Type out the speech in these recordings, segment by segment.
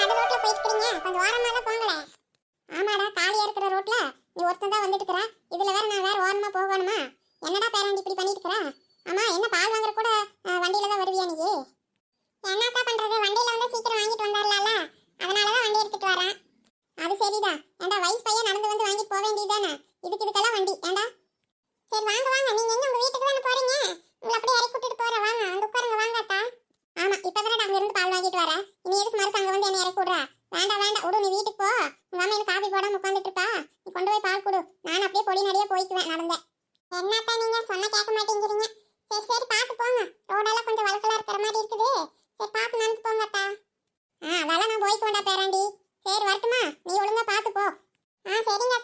நடு ரோட்ல போயிட்டு இருக்கீங்க கொஞ்சம் ஓரமா போங்களேன் ஆமாடா காலியா இருக்கிற ரோட்ல. நீ ஒருத்தன் தான் வந்துட்டு இருக்கிற இதுல வேற நான் வேற ஓரமா போகணுமா? என்னடா பேரண்ட் இப்படி பண்ணிட்டு இருக்கிற ஆமா என்ன பால் வாங்குற கூட வண்டியில தான் வருவியா நீ? என்னக்கா பண்றது? வண்டியில வந்து சீக்கிரம் வாங்கிட்டு வந்தாரலாம்ல அதனால தான் வண்டி எடுத்துட்டு வரேன். அது சரிதான் ஏண்டா வயசு பையன் நடந்து வந்து வாங்கிட்டு போக வேண்டியதானே இதுக்கு இதுக்கெல்லாம் வண்டி. ஏண்டா? சரி வாங்க வாங்க. நீங்க எங்க உங்க வீட்டுக்கு தானே போறீங்க? உங்களை அப்படியே இறக்கி விட்டுட்டு போறேன். வாங்க அங்கே உட்காருங்க. வாங்க அத்தா. ஆமா இப்பதான் அங்க வாங்கிட்டு வரேன். இனி எதுக்கு மறுத்து அங்க வந்து என்ன இறக்கி விடுற? வேண்டாம் வேண்டாம் விடு நீ வீட்டுக்கு போ. உங்க அம்மா எனக்கு காபி போடாம உட்காந்துட்டு இருக்கா. நீ கொண்டு போய் பால் கொடு. நான் அப்படியே பொடி நடியே போய்க்குவேன் நடந்தேன். என்னத்தா நீங்க சொன்ன கேட்க மாட்டேங்கிறீங்க. சரி சரி பார்த்து போங்க. ரோடெல்லாம் கொஞ்சம் வழக்கலா இருக்கிற மாதிரி இருக்குது. சரி பார்த்து நடந்து போங்க ஆ அதெல்லாம் நான் போய்க்கு வேண்டா பேராண்டி. சரி வரட்டுமா? நீ ஒழுங்கா பார்த்து போ. ஆ சரிங்க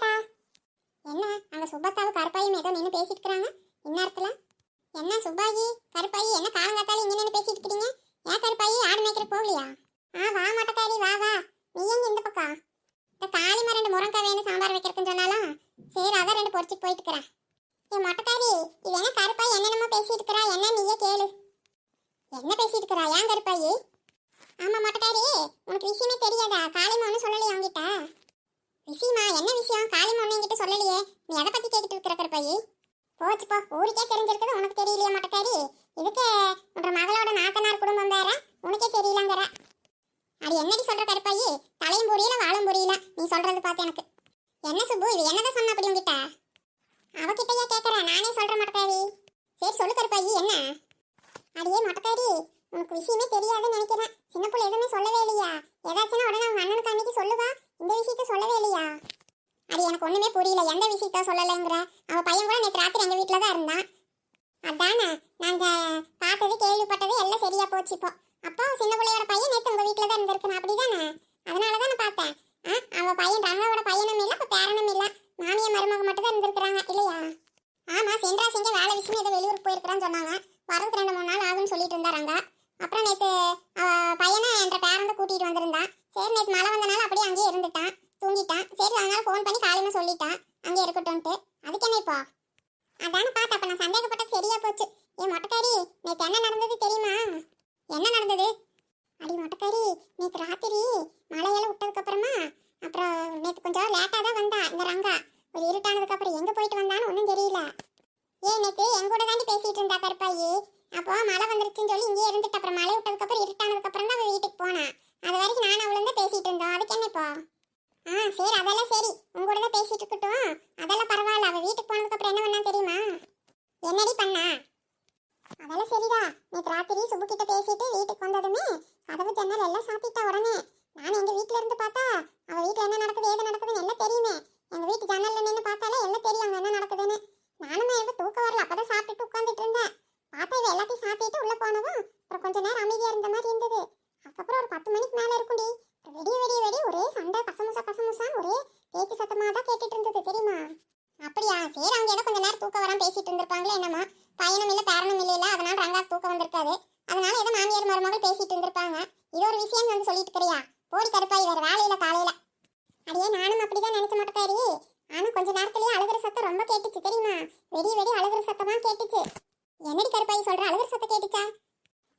என்ன? அங்க சுப்பத்தாவும் கருப்பாயும் ஏதோ நின்று பேசிட்டு இருக்கிறாங்க. இந்நேரத்துல? என்ன சுப்பாஜி கருப்பாயி? என்ன காலங்காத்தால இங்க நின்று பேசிட்டு இருக்கிறீங்க ஏன் கருப்பாயி ஆடு மேய்க்கிற போகலையா? ஆ வா மொட்டைக்காரி வா வா. நீ எங்க இந்த பக்கம்? இந்த காளிமா ரெண்டு முருங்கக்காய் வேணும் சாம்பார் வைக்கிறதுன்னு சொன்னாலும் சரி அதான் ரெண்டு பொறிச்சு போயிட்டு இருக்கிறேன். என் மொட்டைக்காரி இது என்ன கருப்பா என்னென்னமோ பேசிட்டு இருக்கிறா? என்ன நீயே கேளு. என்ன பேசிட்டு இருக்கிறா? ஏன் கருப்பாயி ஆமா மொட்டைக்காரி உனக்கு விஷயமே தெரியாதா? காளிமா ஒன்றும் சொல்லலையா அவங்கிட்ட விஷயமா? என்ன விஷயம்? காளிமா ஒன்றும் என்கிட்ட சொல்லலையே. நீ எதை பத்தி கேட்டுட்டு இருக்கிற கருப்பாயி போச்சுப்பா ஊருக்கே தெரிஞ்சிருக்கிறது உனக்கு தெரியலையா மொட்டைக்காரி இதுக்கு உன்ற மகளோட நாத்தனார் குடும்பம் வேற உனக்கே தெரியலங்கிற அது என்னடி சொல்ற கருப்பாயி தலையும் புரியல வாழும் புரியல நீ சொல்றது பார்த்து எனக்கு என்ன சுப்பு இது என்னதான் சொன்ன அப்படி உங்ககிட்ட அவகிட்டயே கேட்கறேன் நானே சொல்ற மொட்டைக்காரி சரி சொல்லு கருப்பாயி என்ன அடியே மொட்டைக்காரி உனக்கு விஷயமே தெரியாதுன்னு நினைக்கிறேன் சின்ன பிள்ளை எதுவுமே சொல்லவே இல்லையா ஏதாச்சுன்னா உடனே அவங்க அண்ணனுக்கு அன்னைக்கு சொல்லுவா இந்த விஷயத்த சொல்லவே இல்லையா அது எனக்கு ஒண்ணுமே புரியல எந்த விஷயத்த சொல்லலைங்கிற அவ பையன் கூட நேற்று ராத்திரி எங்க வீட்டில் தான் இருந்தான் அதானே நாங்க பார்த்தது கேள்விப்பட்டது எல்லாம் சரியா போச்சு இப்போ அப்போ சின்ன பிள்ளையோட பையன் நேற்று உங்கள் வீட்டில் தான் இருந்திருக்கணும் அப்படிதானே? அதனால தான் பார்த்தேன். ஆ அவள் பையன் ரங்காவோட பையனும் இல்லை இப்போ பேரனும் இல்லை. மாமியா மருமக மட்டும் தான் இருந்திருக்கிறாங்க இல்லையா? ஆமாம் சென்றா சிங்க வேலை விஷயம் ஏதோ வெளியூர் போயிருக்கிறான்னு சொன்னாங்க. வரதுக்கு ரெண்டு மூணு நாள் ஆகும்னு சொல்லிட்டு இருந்தாங்க அப்புறம் நேற்று பையனை என்ற பேரண்ட கூட்டிகிட்டு வந்திருந்தான் சரி நேற்று மழை வந்தனால அப்படியே அங்கேயே இருந்துட்டான் தூங்கிட்டான். சரி அதனால ஃபோன் பண்ணி காலையில சொல்லிட்டான். அங்கே இருக்கட்டும்ட்டு. அதுக்கு என்ன இப்போ? அதானே பார்த்த அப்ப நான் சந்தேகப்பட்டது சரியா போச்சு. என் மொட்டைக்காரி நேற்று என்ன நடந்தது தெரியுமா? என்ன நடந்தது? அடி மொட்டைக்காரி நேற்று ராத்திரி மழையெல்லாம் விட்டதுக்கு அப்புறமா அப்புறம் நேற்று கொஞ்சம் லேட்டாக தான் வந்தா இந்த ரங்கா. ஒரு இருட்டானதுக்கு அப்புறம் எங்கே போயிட்டு வந்தான்னு ஒன்றும் தெரியல. ஏன் நேற்று என் கூட தாண்டி பேசிட்டு இருந்தா கருப்பாயி. அப்போ மழை வந்துருச்சுன்னு சொல்லி இங்கே இருந்துட்டு அப்புறம் மழை விட்டதுக்கு அப்புறம் இருட்டானதுக்கு அப்புறம் தான் வீட்டுக்கு போனா. அது வரைக்கும் நான் அவளும் தான் பேசிட்டு இருந்தோம். அதுக்கு என்ன இப்போ? ஆ சரி அதெல்லாம் சரி. உங்க கூட தான் பேசிட்டு இருக்கட்டும். அதெல்லாம் பரவாயில்ல. அவள் வீட்டுக்கு போனதுக்கு அப்புறம் என்ன பண்ணா தெரியுமா? என்னடி பண்ணா? அதெல்லாம் சரிடா நேற்று ராத்திரி சுப்பு கிட்ட பேசிட்டு வீட்டுக்கு வந்ததுமே கதவு ஜன்னல் எல்லாம் சாத்திட்டா உடனே. நான் எங்க வீட்ல இருந்து பார்த்தா அவ வீட்ல என்ன நடக்குது ஏது நடக்குதுன்னு எல்லாம் தெரியுமே. எங்க வீட்டு ஜன்னல்ல நின்று பார்த்தாலே எல்லாம் தெரியும் அங்க என்ன நடக்குதுன்னு. நானும் எனக்கு தூக்கம் வரல அப்பதான் சாப்பிட்டுட்டு உட்காந்துட்டு இருந்தேன். பார்த்தா இவ எல்லாத்தையும் சாத்திட்டு உள்ள போனதும் அப்புறம் கொஞ்ச நேரம் அமைதியா இருந்த மாதிரி இருந்தது. அதுக்கப்புறம் ஒரு பத்து மணிக்கு மேல இருக்கும்டி. வெடிய வெடிய வெடி ஒரே சண்டை கசமுசா கசமுசான்னு ஒரே பேச்சு சத்தமா தான் கேட்டுட்டு இருந்தது தெரியுமா? அப்படியா? சரி அவங்க ஏதோ கொஞ்ச நேரம் தூக்கம் வராம பேசிட்டு இருந்திருப்பாங்களே என்னமா. பையனும் இல்லை பேரனும் இல்லையில அதனால ரங்கா தூக்கம் வந்திருக்காது. அதனால ஏதோ மாமியார் மருமகள் பேசிட்டு இருந்திருப்பாங்க. இது ஒரு விஷயம் வந்து சொல்லிட்டு இருக்கிறியா? போடி கருப்பாய் வேற வேலையில காலையில. அடியே நானும் அப்படிதான் நினைச்ச மாட்டேக்காரி ஆனா கொஞ்ச நேரத்திலேயே அழுகிற சத்தம் ரொம்ப கேட்டுச்சு தெரியுமா? வெடி வெடி அழுகிற சத்தமா கேட்டுச்சு. என்னடி கருப்பாய் சொல்ற? அழுகிற சத்தம் கேட்டுச்சா?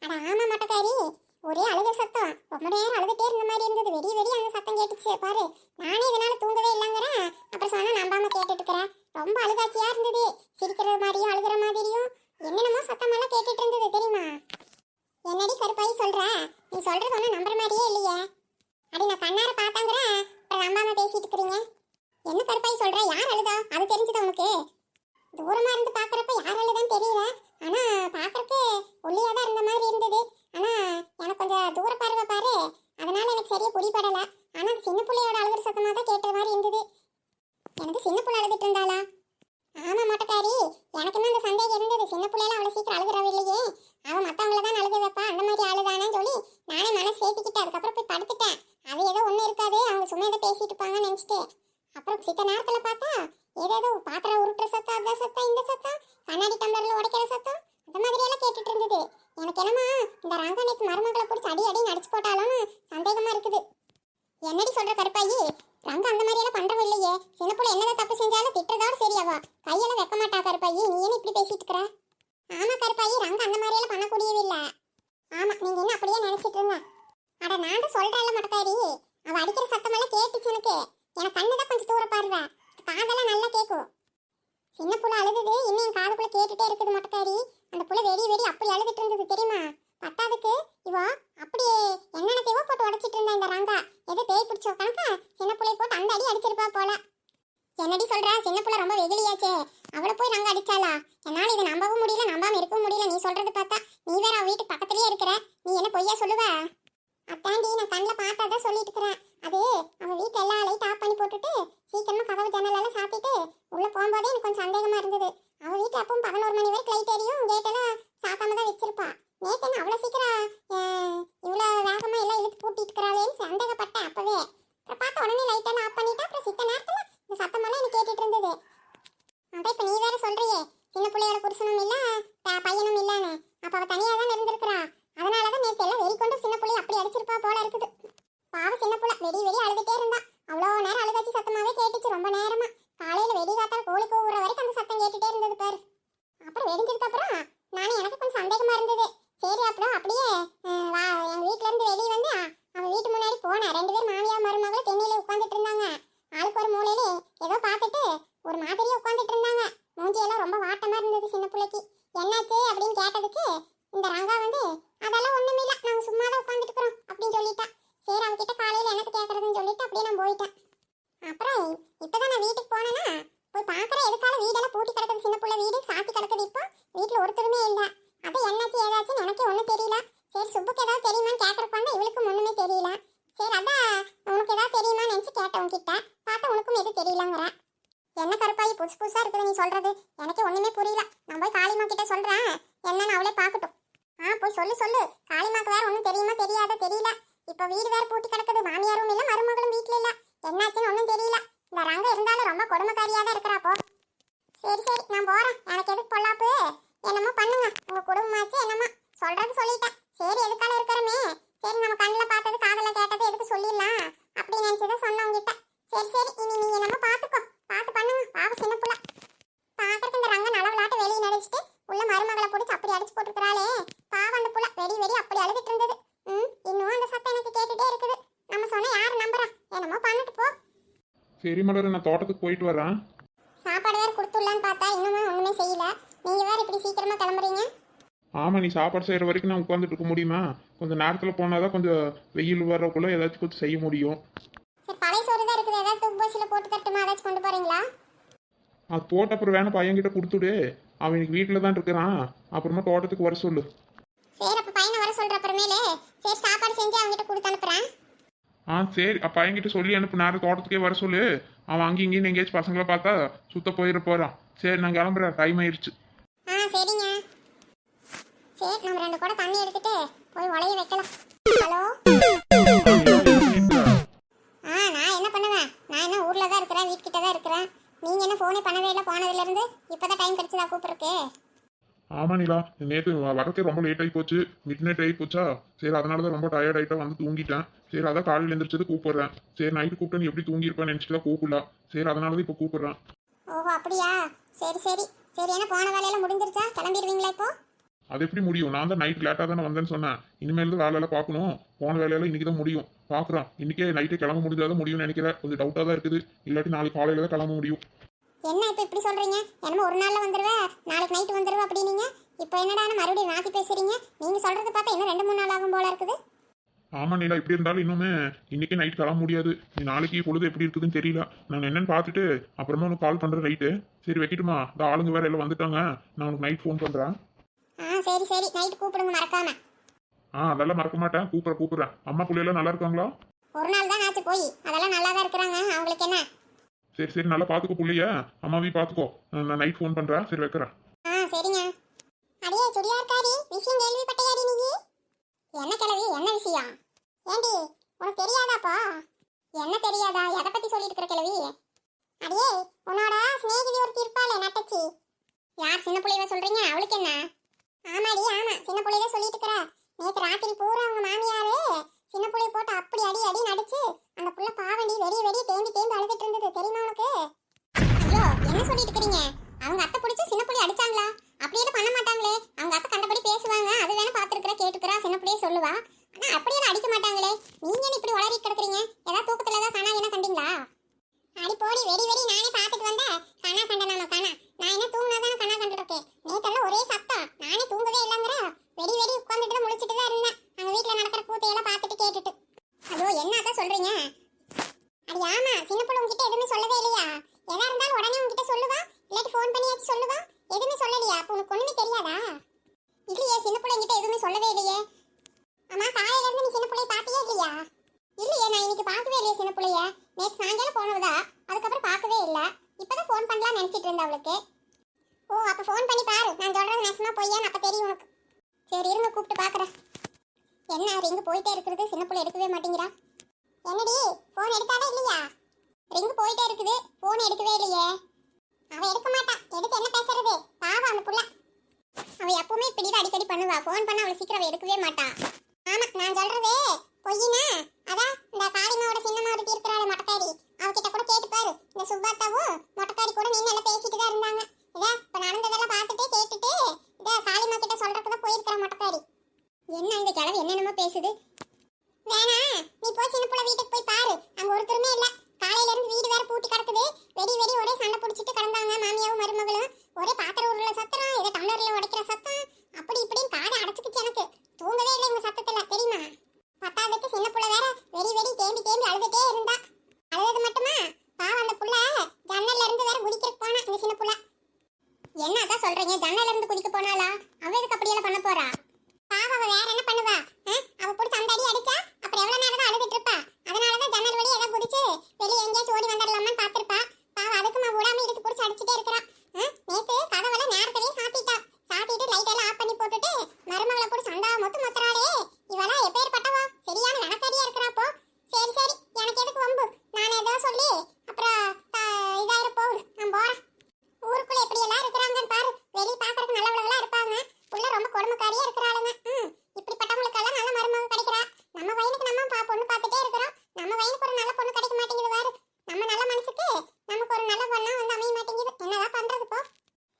அட ஆமா மாட்டக்காரி. ஒரே அழுகிற சத்தம். ரொம்ப நேரம் அழுதுட்டே இருந்த மாதிரி இருந்தது. வெடி வெடி அந்த சத்தம் கேட்டுச்சு பாரு. நானே இதனால தூங்கவே இல்லைங்கிறேன். அப்புறம் சொன்னா நம்பாம கேட்டுட்டு இருக்கிறேன். ரொம்ப அழுகாச்சியா இருந்தது. சிரிக்கிற மாதிரியும் அழுகிற மாதிரியும் என்னென்னமோ சத்தமெல்லாம் கேட்டுட்டு இருந்தது தெரியுமா என்னடி கருப்பாய் சொல்ற நீ சொல்றது ஒன்றும் நம்புற மாதிரியே இல்லையே அடி நான் கண்ணார பார்த்தாங்கிறேன் அப்புறம் நம்பாம பேசிட்டு இருக்கிறீங்க என்ன கருப்பாய் சொல்ற யார் அழுதா அது தெரிஞ்சுதா உனக்கு தூரமா இருந்து பாக்குறப்ப யார் அழுதான்னு தெரியல ஆனா பாக்குறதுக்கு ஒல்லியா தான் இருந்த மாதிரி இருந்தது ஆனா எனக்கு கொஞ்சம் தூர பார்வை பாரு அதனால எனக்கு சரியா புடிபடல ஆனா அது சின்ன பிள்ளையோட அழுகிற சத்தமா தான் கேட்ட மாதிரி இருந்தது எனக்கு சின்ன பிள்ளை அழுதுட்டு இருந்தாளா ஆமா மொட்டைக்காரி எனக்குமே அந்த சந்தேகம் இருந்தது சின்ன பிள்ளைல அவ்வளவு சீக்கிரம் அழுகிறவ இல்லையே அவ மத்தவங்கள தான் அழுக வைப்பா அந்த மாதிரி அழுதானேன்னு சொல்லி நானே மனசு சேர்த்துக்கிட்டு அதுக்கப்புறம் போய் படுத்துட்டேன் அது ஏதோ ஒண்ணு இருக்காது அவங்க சும்மா ஏதோ பேசிட்டு இருப்பாங்கன்னு நினைச்சிட்டு அப்புறம் சித்த நேரத்துல பார்த்தா ஏதேதோ பாத்திரம் உருட்டுற சத்தம் அந்த சத்தம் இந்த சத்தம் கண்ணாடி டம்ளர்ல உடைக்கிற சத்தம் அந்த மாதிரி எல்லாம் கேட்டுட்டு இருந்தது எனக்கு என்னமா இந்த ரங்கா நேத்து மருமகளை பிடிச்சி அடி அடி நடிச்சு போட்டாலும் சந்தேகமா இருக்குது என்னடி சொல்ற கருப்பாயி ரங்கா அந்த மாதிரி எல்லாம் பண்றவ இல்லையே சின்ன பிள்ளை என்னதான் தப்பு செஞ்சாலும் திட்டுறதோட சரியாவா கையெல்லாம் வைக்க மாட்டா கருப்பாயி நீ ஏன் இப்படி பேசிட்டு இருக்கிற ஆமா கருப்பாயி ரங்கா அந்த மாதிரி எல்லாம் பண்ணக்கூடியவே இல்ல ஆமா நீங்க என்ன அப்படியே நினைச்சிட்டு இருங்க அட நான் தான் சொல்றேன்ல மட்டக்காரி அவ அடிக்கிற சத்தமெல்லாம் கேட்டுச்சு எனக்கு எனக்கு கண்ணு தான் கொஞ்சம் தூர பாருவ காதெல்லாம் நல்லா கேட்கும் சின்ன புள்ள அழுதுது இன்னும் என் காதுக்குள்ள கேட்டுட்டே இருக்குது மட்டக்காரி அந்த புள்ள வெடி வெடி அப்படி அழுதுட்டு இருந்தது தெரியுமா பத்தாதுக்கு இவ அப்படியே என்னென்னத்தையோ போட்டு உடைச்சிட்டு இருந்தா இந்த ரங்கா எது பேய் பிடிச்ச கணக்கா சின்ன புள்ளைய போட்டு அந்த அடி அடிச்சிருப்பா போல என்னடி சொல்ற? சின்ன புள்ள ரொம்ப வெகுளியாச்சே. அவளை போய் ரங்கா அடிச்சாளா? என்னால இதை நம்பவும் முடியல நம்பாம இருக்கவும் முடியல. நீ சொல்றது பார்த்தா நீ வேற அவ வீட்டு பக்கத்துலயே இருக்கிற. நீ என்ன பொய்யா சொல்லுவ? அத்தாண்டி நான் கண்ணில் பார்த்தா சொல்லிட்டு இருக்கிறேன். அது அவன் வீட்டு எல்லா லைட் ஆஃப் பண்ணி போட்டுட்டு சீக்கிரமா கதவு ஜன்னலெல்லாம் சாத்திட்டு உள்ள போகும்போதே எனக்கு கொஞ்சம் சந்தேகமா இருந்தது. அவன் வீட்டு அப்பவும் பதினோரு மணி வரைக்கும் லைட் எரியும் கேட்டெல்லாம் சாத்தாம தான் வச்சிருப்பா. நேற்று என்ன அவ்வளோ சீக்கிரம் இவ்வளோ வேகமாக எல்லாம் இழுத்து பூட்டிட்டு இருக்கிறாளேன்னு சந்தேகப்பட்டேன் அப்பவே. அப்புறம் பார்த்த உடனே லைட் எல்லாம் ஆஃப் பண்ணிட்டா அப்புறம் சித்த நேரத்துல இந்த சத்தமெல்லாம் எனக்கு கேட்டுட்டு இருந்தது அதான் இப்ப நீ வேற சொல்றியே சின்ன பிள்ளையோட புருஷனும் இல்ல ப- பையனும் இல்லன்னு அப்ப அவ தனியா தான் இருந்திருக்கிறா அதனாலதான் நேத்து எல்லாம் வெறி கொண்டு சின்ன பிள்ளை அப்படி அடிச்சிருப்பா போல இருக்குது பாவம் சின்ன புள்ள வெடி வெடி அழுதுட்டே இருந்தா அவ்வளோ நேரம் அழுதாச்சு சத்தமாவே கேட்டுச்சு ரொம்ப நேரமா காலையில வெடி காத்தால் கோழி கூவுற வரைக்கும் அந்த சத்தம் கேட்டுட்டே இருந்தது பாரு அப்புறம் வெடிஞ்சதுக்கு அப்புறம் நானும் எனக்கு கொஞ்சம் சந்தேகமா இருந்தது சரி அப்புறம் அப்படியே அஹ், வா எங்க வீட்ல இருந்து வெளியே வந்து அ- அவ வீட்டு முன்னாடி போனேன் ரெண்டு பேரும் மாமியா மருமகளும் தென்னையில உட்காந்துட்டு இருந்தாங்க ஆளுக்கு ஒரு மூலையில ஏதோ பார்த்துட்டு ஒரு மாதிரியே உட்காந்துட்டு இருந்தாங்க மூஞ்சியெல்லாம் ரொம்ப வாட்டமா இருந்தது சின்ன பிள்ளைக்கு. என்னாச்சு? அப்படின்னு கேட்டதுக்கு இந்த ரங்கா வந்து அதெல்லாம் ஒண்ணுமில்ல. நாங்க சும்மா தான் உட்காந்துட்டு இருக்கிறோம் அப்படின்னு சொல்லிட்டா. சரி அவகிட்ட காலையில எனக்கு கேட்கறதுன்னு சொல்லிட்டு அப்படியே நான் போயிட்டேன். அப்புறம் இப்பதான் நான் வீட்டுக்கு போனேன்னா போய் பார்க்கறேன் எதுக்கால வீடெல்லாம் பூட்டி கிடக்குது சின்ன பிள்ளை வீடு சாத்தி கிடக்குது இப்போ. வீட்டுல ஒருத்தருமே இல்ல. அது என்னாச்சு ஏதாச்சுன்னு எனக்கே ஒண்ணும் தெரியல. சரி சுப்புக்கு ஏதாவது தெரியுமான்னு கேட்கறப்பாங்க இவளுக்கும் ஒண்ணுமே தெரியல. சரி அதான் உன்கிட்ட பார்த்தா உனக்கும் எது தெரியலங்கிற? என்ன கருப்பாயி புதுசு புதுசா இருக்குது நீ சொல்றது? எனக்கு ஒண்ணுமே புரியல. நான் போய் காளிமா கிட்ட சொல்றேன். என்னன்னு அவளே பார்க்கட்டும். ஆ போய் சொல்லு சொல்லு. காளிமாக்கு வேற ஒன்றும் தெரியுமா தெரியாத தெரியல. இப்ப வீடு வேற பூட்டி கிடக்குது. மாமியாரும் இல்ல மருமகளும் வீட்ல இல்ல. என்னாச்சுன்னு ஒன்றும் தெரியல. இந்த ரங்க இருந்தாலும் ரொம்ப கொடுமைக்காரியாக தான் இருக்கிறாப்போ சரி சரி நான் போறேன். எனக்கு எதுக்கு பொல்லாப்பு? என்னமோ பண்ணுங்க. உங்க குடும்பமாச்சு என்னமோ. சொல்றது சொல்லிட்டேன். சரி எதுக்கால இருக்கிறமே? சரி நம்ம கண்ணில் பார்த்தது காதல கேட்டது எதுக்கு சொல்லிடலாம் அப்படின்னு நினைச்சதை சொன்னேன் உங்ககிட்ட சரி சரி இனி நீங்க என்னமோ பார்த்துக்கோ பார்த்து பண்ணுங்க பாவம் சின்ன புள்ள பார்க்கறதுக்கு இந்த ரங்க நலவலாட்ட வெளியே நடிச்சிட்டு உள்ள மருமகளை பிடிச்சி அப்படி அடிச்சு போட்டுருக்காளே பாவம் அந்த புள்ள வெடி வெடி அப்படி அழுதுட்டு இருந்தது ம் இன்னும் அந்த சத்தம் எனக்கு கேட்டுட்டே இருக்குது நம்ம சொன்னா யார் நம்புறா என்னமோ பண்ணிட்டு போ சரி மலர் நான் தோட்டத்துக்கு போயிட்டு வரேன். சாப்பாடு வேற கொடுத்துடலான்னு பார்த்தா இன்னுமே ஒண்ணுமே செய்யல. நீங்க வேற இப்படி சீக்கிரமா கிளம்புறீங்க? ஆமாம் நீ சாப்பாடு செய்கிற வரைக்கும் நான் உட்காந்துட்டு இருக்க முடியுமா? கொஞ்சம் நேரத்தில் போனால் தான் கொஞ்சம் வெயில் வரக்குள்ளே ஏதாச்சும் கொஞ்சம் செய்ய முடியும். சரி பழைய சோறு தான் இருக்குது. ஏதாவது தூக்கு பஸ்ஸில் போட்டு தட்டுமா ஏதாச்சும் கொண்டு போறீங்களா? அது போட்ட அப்புறம் வேணா பையன்கிட்ட கொடுத்துடு. அவன் இன்னைக்கு வீட்டில் தான் இருக்கிறான். அப்புறமா தோட்டத்துக்கு வர சொல்லு. சரி அப்ப பையனை வர சொல்ற அப்புறமேலே. சரி சாப்பாடு செஞ்சு அவங்ககிட்ட கொடுத்து அனுப்புறேன். ஆ சரி அப்போ என்கிட்ட சொல்லி அனுப்பு நேரம் தோட்டத்துக்கே வர சொல்லு. அவன் அங்கேயும் இங்கேயும் எங்கேயாச்சும் பசங்களை பார்த்தா சுத்த போயிட போகிறான் சரி நான் கிளம்புறேன் டைம் ஆயிடுச்சு. ஆ சரிங்க. சரி நம்ம ரெண்டு கூட தண்ணி எடுத்துட்டு போய் உலைய வைக்கலாம். ஆமா நிலா நேற்று வரக்கே ரொம்ப லேட் ஆகி போச்சு. மிட் நைட் ஆகி போச்சா? சரி அதனால தான் ரொம்ப டயர்ட் ஆகிட்டா வந்து தூங்கிட்டேன். சரி அதான் காலையில் எழுந்திரிச்சது கூப்பிடுறேன். சரி நைட்டு கூப்பிட்டு நீ எப்படி தூங்கியிருப்பேன்னு நினச்சிட்டு தான் கூப்பிடல. சரி அதனால தான் இப்போ கூப்பிடுறேன். ஓஹோ அப்படியா? சரி சரி. சரி என்ன போன வேலையெல்லாம் முடிஞ்சிருச்சா? கிளம்பிடுவீங்களா இப்போ? அது எப்படி முடியும்? நான் தான் நைட் லேட்டாக தானே வந்தேன்னு சொன்னேன். இனிமேல் தான் வேலையெல்லாம் பார்க்கணும். போன வேலையெல்லாம் இன்னைக்கு தான் முடியும். பார்க்குறேன். இன்னைக்கே நைட்டே கிளம்ப முடிஞ்சாதான் முடியும்னு நினைக்கிறேன். கொஞ்சம் டவுட்டாக தான் இருக்குது. இல்லாட்டி நாளைக்கு காலையில் தான் கிளம்ப முடியும். என்ன இப்போ இப்படி சொல்றீங்க? என்னமோ ஒரு நாள்ல வந்துருவேன் நாளைக்கு நைட் வந்துருவேன் அப்படின்னீங்க. இப்போ என்னடா மறுபடியும் மாத்தி பேசுறீங்க? நீங்க சொல்றது பார்த்தா இன்னும் ரெண்டு மூணு நாள் ஆகும் போல இருக்குது. ஆமா நீலா இப்படி இருந்தாலும் இன்னுமே இன்னைக்கே நைட் கிளம்ப முடியாது. நீ நாளைக்கு பொழுது எப்படி இருக்குதுன்னு தெரியல. நான் என்னன்னு பார்த்துட்டு அப்புறமா உனக்கு கால் பண்ணுறேன் நைட்டு சரி வைக்கட்டுமா? இந்த ஆளுங்க வேற எல்லாம் வந்துட்டாங்க. நான் உனக்கு நைட் ஃபோன் பண்ணுறேன் ஆ சரி சரி. நைட் கூப்பிடுங்க மறக்காம. ஆ அதெல்லாம் மறக்க மாட்டேன். கூப்பிட்றேன் கூப்பிட்றேன். அம்மா பிள்ளையெல்லாம் நல்லா இருக்காங்களா? ஒரு நாள் தான் ஆச்சு போய். அதெல்லாம் நல்லா தான் இருக்கிறாங்க. அவங்களுக்கு என்ன? சரி சரி. நல்லா பார்த்துக்கோ புள்ளைய. அம்மாவையும் பார்த்துக்கோ நான் நைட் ஃபோன் பண்ணுறேன் சரி வைக்கிறேன் ஆ சரிங்க அடியே சுடியார்காரி விஷயம் கேள்விப்பட்டையாடி நீ என்ன கிழவி என்ன விஷயம் ஏண்டி உனக்கு தெரியாதாப்பா என்ன தெரியாதா எதை பத்தி சொல்லிட்டு இருக்கிற கிழவி அடியே உன்னோட சிநேகிதி ஒருத்தி இருப்பாளே நட்டச்சி யார் சின்ன பிள்ளைவ சொல்றீங்க அவளுக்கு என்ன ஆமாடி ஆமா சின்ன பிள்ளைய சொல்லிட்டு இருக்கிற நேத்து ராத்திரி பூரா அவங்க மாமியாரு சின்ன பிள்ளைய போட்டு அப்படி அடி அடி நடிச்சு அந்த புள்ள பாவண்டி வெடிய வெடிய தேம்பி தேம்பி அழுதுட்டு இருந்தது தெரியுமா உனக்கு ஐயோ என்ன சொல்லிட்டு இருக்கிறீங்க அவங்க அத்தை பிடிச்சி சின்ன புள்ளி அடிச்சாங்களா அப்படி எதுவும் பண்ண மாட்டாங்களே அவங்க அத்தை கண்டபடி பேசுவாங்க அது வேணா பாத்துருக்கிற கேட்டுக்கிறா சின்ன புள்ளைய சொல்லுவா ஆனா அப்படியே அடிக்க மாட்டாங்களே இன்னைக்கு பார்க்கவே இல்லையே சின்ன பிள்ளைய நேற்று சாயங்காலம் போனவதா அதுக்கப்புறம் பார்க்கவே இல்ல இப்பதான் ஃபோன் பண்ணலாம் நினைச்சிட்டு இருந்தேன் அவளுக்கு ஓ அப்ப ஃபோன் பண்ணி பாரு சொன்னா பொய்யா? நெசமா பொய்யான்னு தெரியும் உனக்கு. சரி இருங்க கூப்பிட்டு பாக்குறேன். என்ன ரிங்கு போயிட்டே இருக்கிறது சின்ன பிள்ளை எடுக்கவே மாட்டேங்கிறா. என்னடி ஃபோன் எடுத்தாவே இல்லையா? ரிங்கு போயிட்டே இருக்குது. ஃபோன் எடுக்கவே இல்லையே. அவ எடுக்க மாட்டான் எடுத்து என்ன பேசுறது? பாவம் அந்த புள்ள. அவ எப்பவுமே இப்படிதான் அடிக்கடி பண்ணுவா. ஃபோன் பண்ண அவளை சீக்கிரம் எடுக்கவே மாட்டான் ஆமா நான் சொல்றதே பொய்யினா? அதான் இந்த காளிமாவோட சின்னம்மா ஒருத்தி இருக்கிறாள் மொட்டைக்காரி அவகிட்ட கூட கேட்டு பாரு. இந்த சுப்பாத்தாவும் மொட்டக்காரி கூட நீ நல்லா பேசிட்டு தான் இருந்தாங்க. இதான் இப்ப நடந்ததெல்லாம் பார்த்துட்டு கேட்டுட்டு இதா காளிமா கிட்ட சொல்றதுக்கு தான் போயிருக்கிற மொட்டைக்காரி என்ன இந்த கிழவி என்னென்னமோ பேசுது? வேணா நீ போய் சின்ன புள்ள வீட்டுக்கு போய் பாரு. அங்க ஒருத்தருமே இல்ல. காலையில இருந்து வீடு வேற பூட்டி கிடக்குது. வெடி வெடி ஒரே சண்டை பிடிச்சிட்டு கிடந்தாங்க மாமியாவும் மருமகளும். ஒரே பாத்திரம் உருள சத்தம் ஏதோ டம்ளர்ல உடைக்கிற சத்தம். அப்படி இப்படின்னு காதை அடைச்சிக்கிச்சு எனக்கு. தூங்கவே இல்லை இவங்க சத்தத்துல தெரியுமா? பத்தாவதுக்கு சின்ன புள்ள வேற வெடி வெடி தேம்பி தேம்பி அழுதுட்டே இருந்தா. அழுது மட்டுமா? பாவம் அந்த புள்ள ஜன்னல்ல இருந்து வேற குதிக்கிறதுக்கு போனா இந்த சின்ன புள்ள. என்னதான் சொல்றீங்க? ஜன்னல் இருந்து குதிக்க போனாளா அவ எதுக்கு அப்படியெல்லாம் பண்ண போறா பாவம் அவ வேற என்ன பண்ணுவா ஆ? அவ பிடிச்ச அந்த அடி அடிச்சா அப்புறம் எவ்வளவு நேரம் தான் அழுதுட்டு இருப்பா அதனாலதான் ஜன்னல் வழி ஏதோ குதிச்சு வெளியே எங்கேயாச்சும் ஓடி வந்துடலாமான்னு பார்த்திருப்பா பாவம் அதுக்கு நான் விடாம இழுத்து பிடிச்சி அடிச்சுட்டே இருக்கிறா ஆ? நேத்து கதவெல்லாம் நேரத்திலேயே சாத்திட்டா சாத்திட்டு லைட் எல்லாம் ஆஃப் பண்ணி போட்டுட்டு மருமகளை பிடிச்சி அந்த மொத்து மொத்தராளே இவளா எப்பேற்பட்டவா சரியான நடக்காரியா இருக்கிறாப்போ சரி சரி எனக்கு எதுக்கு வம்பு நான் ஏதோ சொல்லி அப்புறம் ஆ, இதாயிர போகுது நான் போறேன் ஊருக்குள்ள எப்படி எல்லாம் இருக்கிறாங்கன்னு பாரு வெளிய பாக்குறதுக்கு நல்லவளா இருப்பாங்க உள்ள ரொம்ப கொடுமைக்காரியா இருக்கிறாளுங்க ம் இப்படிப்பட்டவங்களுக்கெல்லாம் நல்ல மருமகம் கிடைக்கிறா நம்ம வயனுக்கு நம்ம பா பொண்ணு பார்த்துட்டே இருக்கிறோம் நம்ம வயனுக்கு ஒரு நல்ல பொண்ணு கிடைக்க மாட்டேங்குது பாரு நம்ம நல்ல மனசுக்கு நமக்கு ஒரு நல்ல பொண்ணா வந்து அமைய மாட்டேங்குது என்னதான் பண்றது போ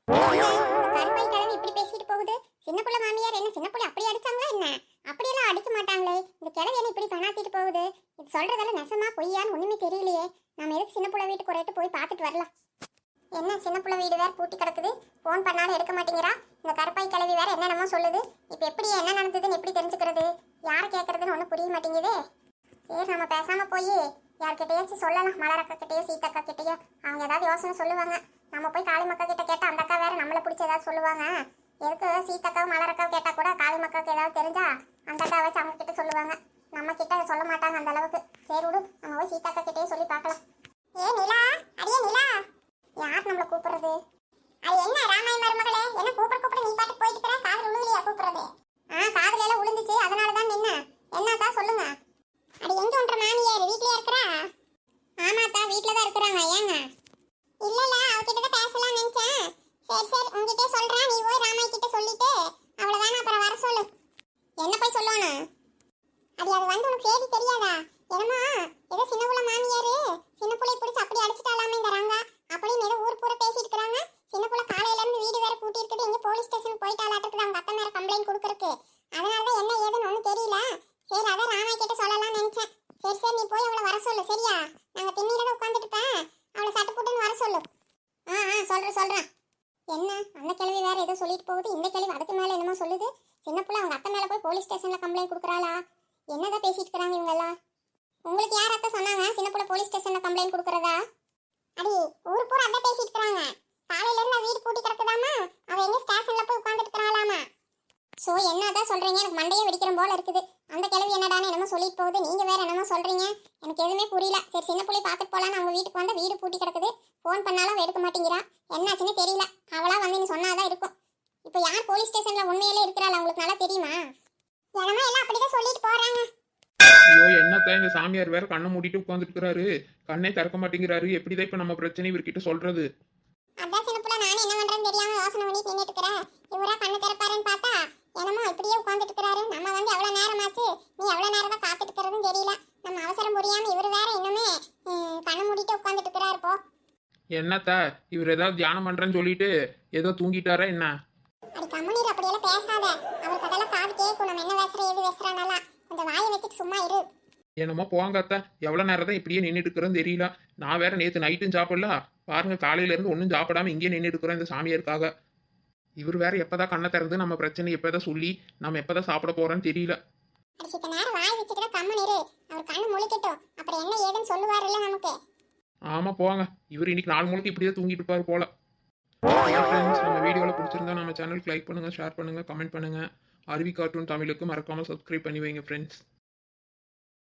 கருப்பாய் கிழவி இப்படி பேசிட்டு போகுது சின்ன புள்ள மாமியார் என்ன சின்ன புள்ள அப்படி அடிச்சாங்களா என்ன அப்படியெல்லாம் அடிக்க மாட்டாங்களே இந்த கிழவி என்ன இப்படி பண்ணாத்திட்டு போகுது இது சொல்றதெல்லாம் நெசமா பொய்யான்னு ஒண்ணுமே தெரியலையே நாம எதுக்கு சின்ன புள்ள வீட்டுக்கு ஒரு எட்டு போய் பார்த்துட்டு வரலாம் என்ன சின்ன பிள்ளை வீடு வேற பூட்டி கிடக்குது? ஃபோன் பண்ணாலும் எடுக்க மாட்டேங்கிறா. இந்த கருப்பாய் கிளவி வேற என்னென்னமோ சொல்லுது. இப்போ எப்படி என்ன நடந்ததுன்னு எப்படி தெரிஞ்சுக்கிறது? யாரை கேட்கறதுன்னு ஒன்றும் புரிய மாட்டேங்குதே. சரி நம்ம பேசாமல் போய் யார்கிட்டயாச்சும் சொல்லலாம். மலரக்கா கிட்டயோ சீத்தக்கா கிட்டேயோ அவங்க ஏதாவது யோசனை சொல்லுவாங்க. நம்ம போய் காளி மக்கா கிட்ட கேட்டால் அந்த அக்கா வேற நம்மளை பிடிச்சி ஏதாவது சொல்லுவாங்க. எதுக்கு சீத்தக்காவும் மலரக்காவும் கேட்டால் கூட காளி மக்காவுக்கு ஏதாவது தெரிஞ்சா அந்த அக்கா வச்சு அவங்க கிட்ட சொல்லுவாங்க. நம்ம கிட்ட சொல்ல மாட்டாங்க அந்த அளவுக்கு. சரி விடு நம்ம போய் சீதாக்கா கிட்டேயே சொல்லி பார்க்கலாம். ஏ நிலா அடியே நிலா. யார் ஸ்டேஷன்ல கம்ப்ளைண்ட் மூடிட்டு உட்காந்துட்டு இருக்கிறாரு கண்ணே திறக்க மாட்டேங்கிறாரு. எப்படிதான் இப்ப நம்ம பிரச்சனை இவர்கிட்ட சொல்றது? அதான் சின்ன புள்ள நானும் என்ன பண்றேன்னு தெரியாம யோசனை பண்ணிட்டு நின்னுட்டு இருக்கிறேன் இவரா கண்ணு திறப்பாருன்னு பார்த்தா என்னமோ இப்படியே உட்கார்ந்துட்டு இருக்கிறாரு நம்ம வந்து எவ்வளவு நேரமாச்சு? நீ எவ்வளவு நேரம் தான் காத்துட்டு தெரியல. நம்ம அவசரம் புரியாம இவர் வேற இன்னுமே கண்ணை மூடிட்டு இருக்கிறாரு போ. என்னத்த இவர் ஏதாவது தியானம் பண்றேன்னு சொல்லிட்டு ஏதோ தூங்கிட்டாரா என்ன? அடி கம்முனீர் அப்படியெல்லாம் பேசாத. அவருக்கு அதெல்லாம் காது கேட்கும். நம்ம என்ன பேசுற ஏது பேசுறானலாம் கொஞ்சம் வாயை வச்சுட்டு சும்மா இரு. என்னமோ போங்க அத்தா. எவ்வளவு நேரம் தான் இப்படியே நின்றுட்டு இருக்கிறேன்னு தெரியல. நான் வேற நேத்து நைட்டும் சாப்பிடல. பாருங்க காலையில இருந்து ஒன்றும் சாப்பிடாம இங்கேயே நின்றுட்டு இருக்கிறோம் இந்த சாமியாருக்காக. இவர் வேற எப்பதான் கண்ணை திறந்து நம்ம பிரச்சனை எப்பதான் சொல்லி நம்ம எப்பதான் சாப்பிட போறோன்னு தெரியல. ஆமா போங்க. இவர் இன்னைக்கு நாள் முழுக்க இப்படியே தூங்கிட்டு இருப்பாரு போல. நம்ம வீடியோவில் பிடிச்சிருந்தா நம்ம சேனலுக்கு லைக் பண்ணுங்க ஷேர் பண்ணுங்க கமெண்ட் பண்ணுங்க. அருவி கார்ட்டூன் தமிழுக்கு மறக்காம சப்ஸ்கிரைப் பண்ணி வைங்க ஃப்ரெண்ட்ஸ்